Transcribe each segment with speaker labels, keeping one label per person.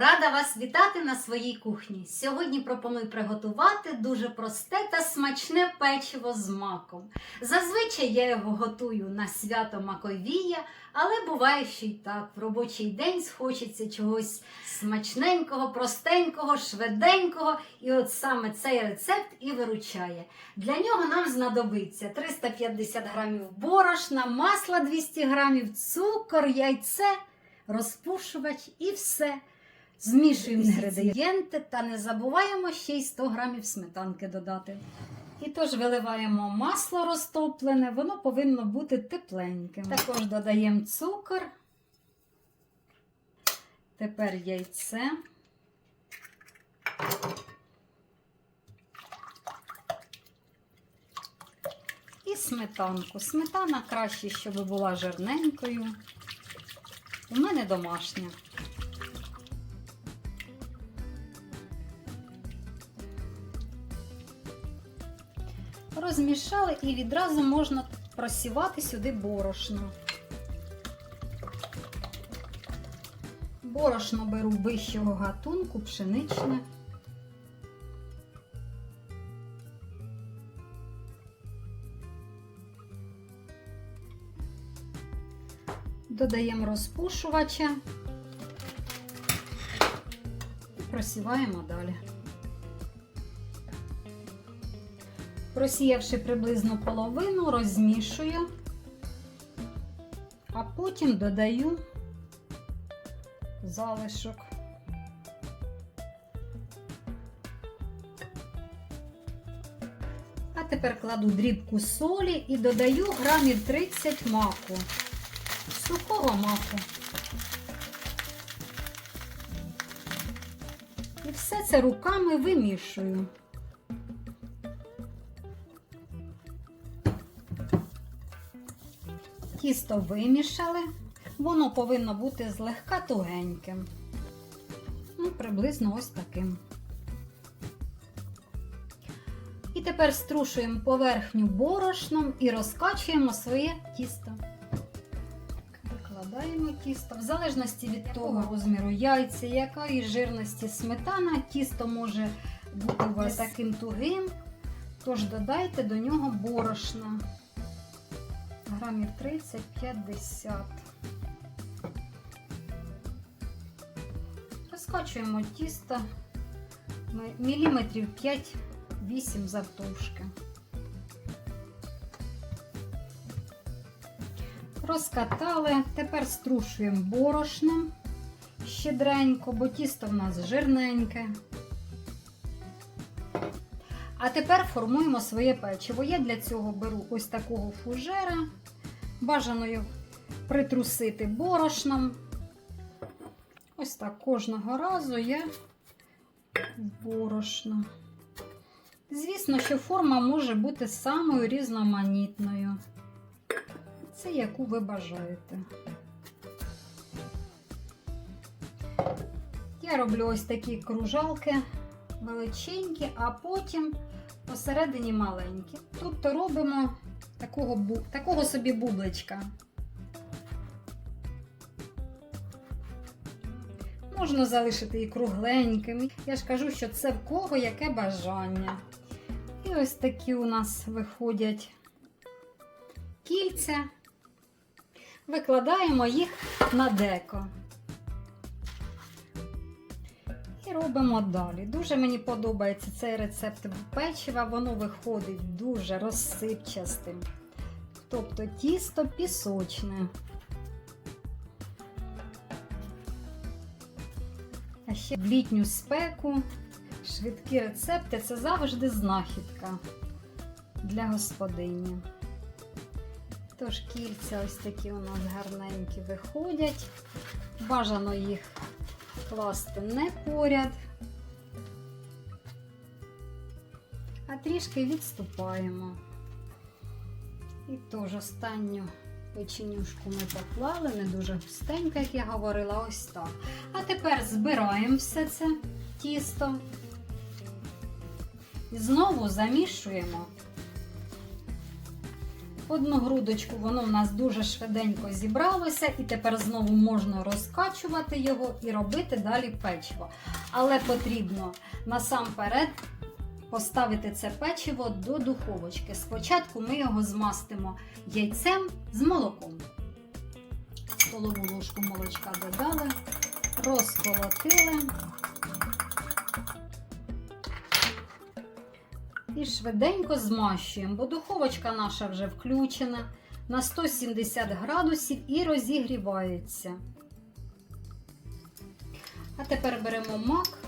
Speaker 1: Рада вас вітати на своїй кухні. Сьогодні пропоную приготувати дуже просте та смачне печиво з маком. Зазвичай я його готую на свято Маковія, але буває, що й так. В робочий день схочеться чогось смачненького, простенького, швиденького. І от саме цей рецепт і виручає. Для нього нам знадобиться 350 грамів борошна, масла 200 грамів, цукор, яйце, розпушувач і все. Змішуємо інгредієнти та не забуваємо ще й 100 грамів сметанки додати. І тож виливаємо масло розтоплене, воно повинно бути тепленьким. Також додаємо цукор. Тепер яйце. І сметанку. Сметана краще, щоб була жирненькою. У мене домашня. Розмішали і відразу можна просівати сюди борошно. Борошно беру вищого гатунку, пшеничне. Додаємо розпушувача просіваємо далі. Просіявши приблизно половину, розмішую, а потім додаю залишок. А тепер кладу дрібку солі і додаю грамів 30 маку, сухого маку. І все це руками вимішую. Тісто вимішали, воно повинно бути злегка тугеньким. Ну, приблизно ось таким. І тепер струшуємо поверхню борошном і розкачуємо своє тісто. Викладаємо тісто. В залежності від того розміру яйця, якої жирності сметана, тісто може бути у вас таким тугим, тож додайте до нього борошна грамів 30-50. Розкачуємо тісто міліметрів 5-8 завтовшки. Розкатали, тепер струшуємо борошном щедренько, бо тісто в нас жирненьке. А тепер формуємо своє печиво. Я для цього беру ось такого фужера, бажано його притрусити борошном. Ось так кожного разу я борошно. Звісно, що форма може бути самою різноманітною. Це яку ви бажаєте. Я роблю ось такі кружалки величенькі, а потім посередині маленькі. Тобто робимо такого, такого собі бубличка. Можна залишити і кругленьким. Я ж кажу, що це в кого яке бажання. І ось такі у нас виходять кільця. Викладаємо їх на деко. І робимо далі. Дуже мені подобається цей рецепт печива, воно виходить дуже розсипчастим. Тобто тісто пісочне. А ще в літню спеку швидкі рецепти це завжди знахідка для господині. Тож кільця ось такі у нас гарненькі виходять. Бажано їх класти не поряд, а трішки відступаємо. І теж останню печенюшку ми поклали, не дуже густенька, як я говорила, ось так. А тепер збираємо все це тісто і знову замішуємо. Одну грудочку воно в нас дуже швиденько зібралося, і тепер знову можна розкачувати його і робити далі печиво. Але потрібно насамперед поставити це печиво до духовочки. Спочатку ми його змастимо яйцем з молоком. Столову ложку молочка додали, розколотили. І швиденько змащуємо, бо духовочка наша вже включена на 170 градусів і розігрівається. А тепер беремо мак,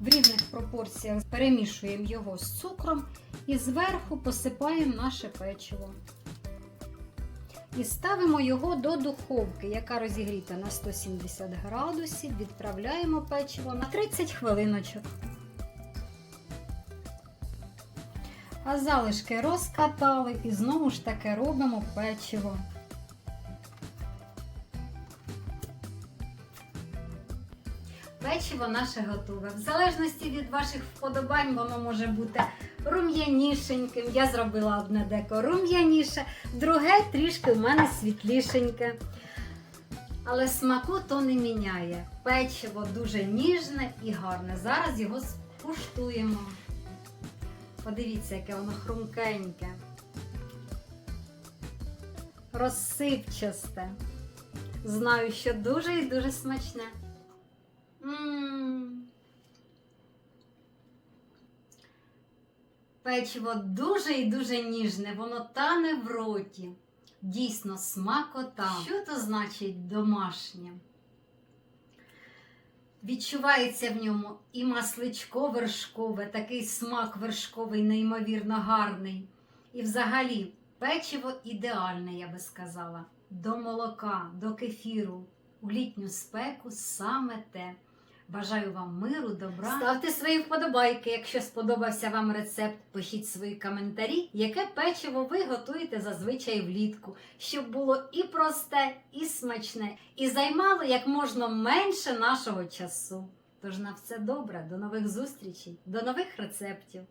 Speaker 1: в рівних пропорціях перемішуємо його з цукром і зверху посипаємо наше печиво. І ставимо його до духовки, яка розігріта на 170 градусів. Відправляємо печиво на 30 хвилиночок. А залишки розкатали і знову ж таки робимо печиво. Печиво наше готове. В залежності від ваших вподобань, воно може бути рум'янішеньким. Я зробила одне деко рум'яніше, друге трішки в мене світлішеньке. Але смаку то не міняє. Печиво дуже ніжне і гарне. Зараз його скуштуємо. Подивіться, яке воно хрумкеньке. Розсипчасте. Знаю, що дуже і дуже смачне. М. Печиво дуже і дуже ніжне, воно тане в роті. Дійсно, смакота. Що то значить домашнє? Відчувається в ньому і масличко вершкове, такий смак вершковий, неймовірно гарний. І взагалі печиво ідеальне, я би сказала. До молока, до кефіру, у літню спеку саме те. Бажаю вам миру, добра. Ставте свої вподобайки. Якщо сподобався вам рецепт, пишіть свої коментарі, яке печиво ви готуєте зазвичай влітку, щоб було і просте, і смачне, і займало як можна менше нашого часу. Тож на все добре, до нових зустрічей, до нових рецептів.